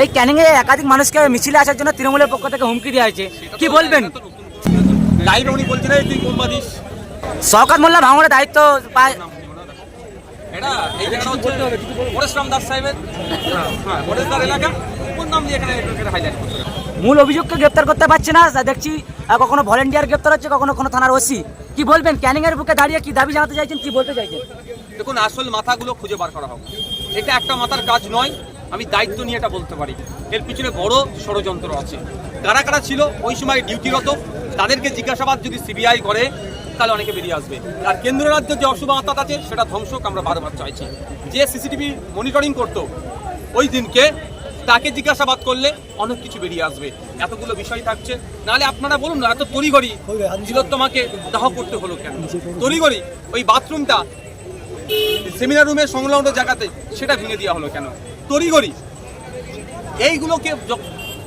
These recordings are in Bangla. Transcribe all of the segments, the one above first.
এই ক্যানিং এ একাধিক মানুষকে মিছিলে আসার জন্য তৃণমূলের পক্ষ থেকে হুমকি দেওয়া হয়েছে। কি বলবেন? উনি তুই শওকত মোল্লা ভাঙড়ের দায়িত্ব পায় এটা এই জায়গাটা হচ্ছে পরেশরাম দাস সাহেবের হ্যাঁ পরেশদার এলাকা। কোন নাম দিয়ে এখানে এখানে হাইলাইট মূল অভিযোগকে গ্রেপ্তার করতে পারছে না দেখছি কখনো ভলেন্টিয়ার গ্রেপ্তার হচ্ছে কখনো কোনো থানার ওসি। কি বলবেন ক্যানিং এর বুকে দাঁড়িয়ে কি দাবি জানাতে চাইছেন কি বলতে চাইছেন? দেখুন আসল মাথাগুলো খুঁজে বার করা হবে। এটা একটা মাথার কাজ নয় আমি দায়িত্ব নিয়ে এটা বলতে পারি। এর পিছনে বড় ষড়যন্ত্র আছে। কারা কারা ছিল ওই সময় ডিউটিরত, তাদেরকে জিজ্ঞাসাবাদ যদি সিবিআই করে, তাহলে অনেকে বেরিয়ে আসবে। আর কেন্দ্র রাজ্যের যে অশুভ আত্মাত আছে, সেটা ধ্বংসক আমরা বারবার চাইছি। যে সিসিটিভি মনিটরিং করতো, ওই দিনকে তাকে জিজ্ঞাসাবাদ করলে অনেক কিছু বেরিয়ে আসবে। এতগুলো বিষয় থাকছে। নাহলে আপনারা বলুন না, এত তড়িগড়ি তিলোত্তমাকে দাহ করতে হলো কেন? তড়িগড়ি ওই বাথরুমটা সেমিনার রুমের সংলগ্ন জায়গাতে, সেটা ভেঙে দেওয়া হলো কেন? তড়িগড়ি এইগুলোকে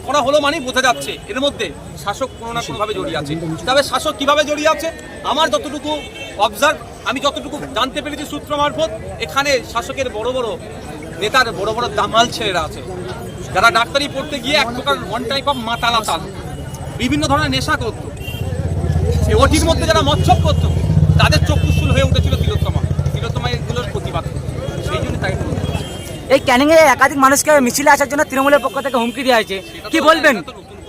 করা হলো মানেই বোঝা যাচ্ছে এর মধ্যে শাসক কোনো না কোনোভাবে জড়িয়ে আছে। তবে শাসক কীভাবে জড়িয়ে আছে? আমার যতটুকু অবজার্ভ আমি যতটুকু জানতে পেরেছি সূত্র মারফত, এখানে শাসকের বড় বড় নেতার বড় বড় দামাল ছেলেরা আছে। যারা ডাক্তারি পড়তে গিয়ে এক প্রকার ওয়ান টাইপ অফ মাতালাতাল। বিভিন্ন ধরনের নেশা করতো। ওটির মধ্যে যারা মৎসব করতো, তাদের চক্ষুস্থুল হয়ে উঠেছিল তিলোত্তমা তিলোত্তমা এগুলোর প্রতিবাদ করতো। সেই জন্য তাই বলতে চাই। এই ক্যানিং এ একাধিক মানুষকে মিছিলে আসার জন্য তৃণমূলের পক্ষ থেকে হুমকি দেওয়া হয়েছে। কি বলবেন?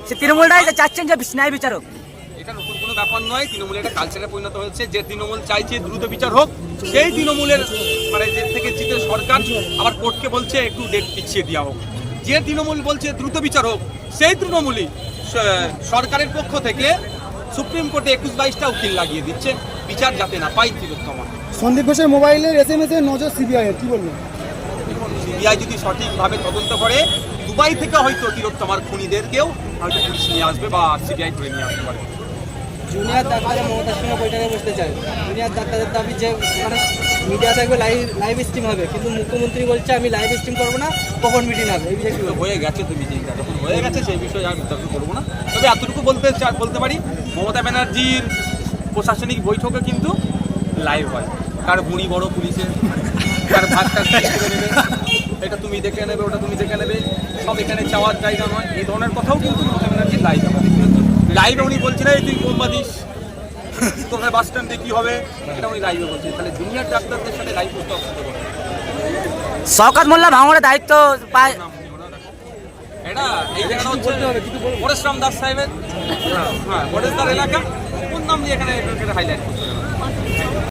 সে তৃণমূলরাই যে চাচ্ছেন যে ন্যায় বিচারক। এটা নতুন কোনো ব্যাপার নয়। তৃণমূলের একটা কালচারে পরিণত হয়েছে। যে তৃণমূল চাইছে দ্রুত বিচার হোক সেই তৃণমূলের মানে যে থেকে জিতে সরকার আবার কোর্টকে বলছে একটু ডেট পিছিয়ে দেওয়া হোক। যে তৃণমূল বলছে দ্রুত বিচার হোক সেই তৃণমূলই সরকারের পক্ষ থেকে সুপ্রিম কোর্টে একুশ বাইশটা উকিল লাগিয়ে দিচ্ছে। বিচার যাতে না পাই তিলোত্তমা। সন্দীপ ঘোষের মোবাইলের এস এম এস এর নজর সিবিআই কি বলবেন? সিবিআই যদি সঠিকভাবে তদন্ত করে দুবাই থেকে হয়তো তিলোত্তমার খুনিদেরকেও হয়তো পুলিশ নিয়ে আসবে বা সিবিআই ধরে নিয়ে আসতে পারে। জুনিয়র ডাক্তার মমতার সঙ্গে বৈঠকে বসতে চায়। জুনিয়র ডাক্তারদের দাবি যে মানে মিডিয়া থাকবে লাইভ লাইভ স্ট্রিম হবে। কিন্তু মুখ্যমন্ত্রী বলছে আমি লাইভ স্ট্রিম করব না কখন মিটিং হবে? এই বিষয়ে? হয়ে গেছে তো মিটিংটা যখন হয়ে গেছে সেই বিষয়ে বিতর্ক করব না। তবে এতটুকু বলতে চা- বলতে পারি মমতা ব্যানার্জির প্রশাসনিক বৈঠকে কিন্তু লাইভ হয়। কার বুড়ি বড় পুলিশের? কে করে নেবে। এটা তুমি দেখে নেবে ওটা তুমি দেখে নেবে। সব এখানে চাওয়ার জায়গা নয়। এই ধরনের কথাও কিন্তু মমতা ব্যানার্জির লাইভ আমাদের লাইভে উনি বলছেন এই তুই বোম্বা দিস তোমরা বাস স্ট্যান্ডে কি হবে? এটা উনি লাইভে বলছেন। তাহলে জুনিয়র ডাক্তারদের সাথে লাইভ করতে অসুবিধা করে শওকত মোল্লা ভাঙড়ের দায়িত্ব পায়। এটা এই জায়গাটা হচ্ছে পরেশরাম দাস সাহেবের হ্যাঁ পরেশদার এলাকা। কোন নাম দিয়ে এখানে হাইলাইট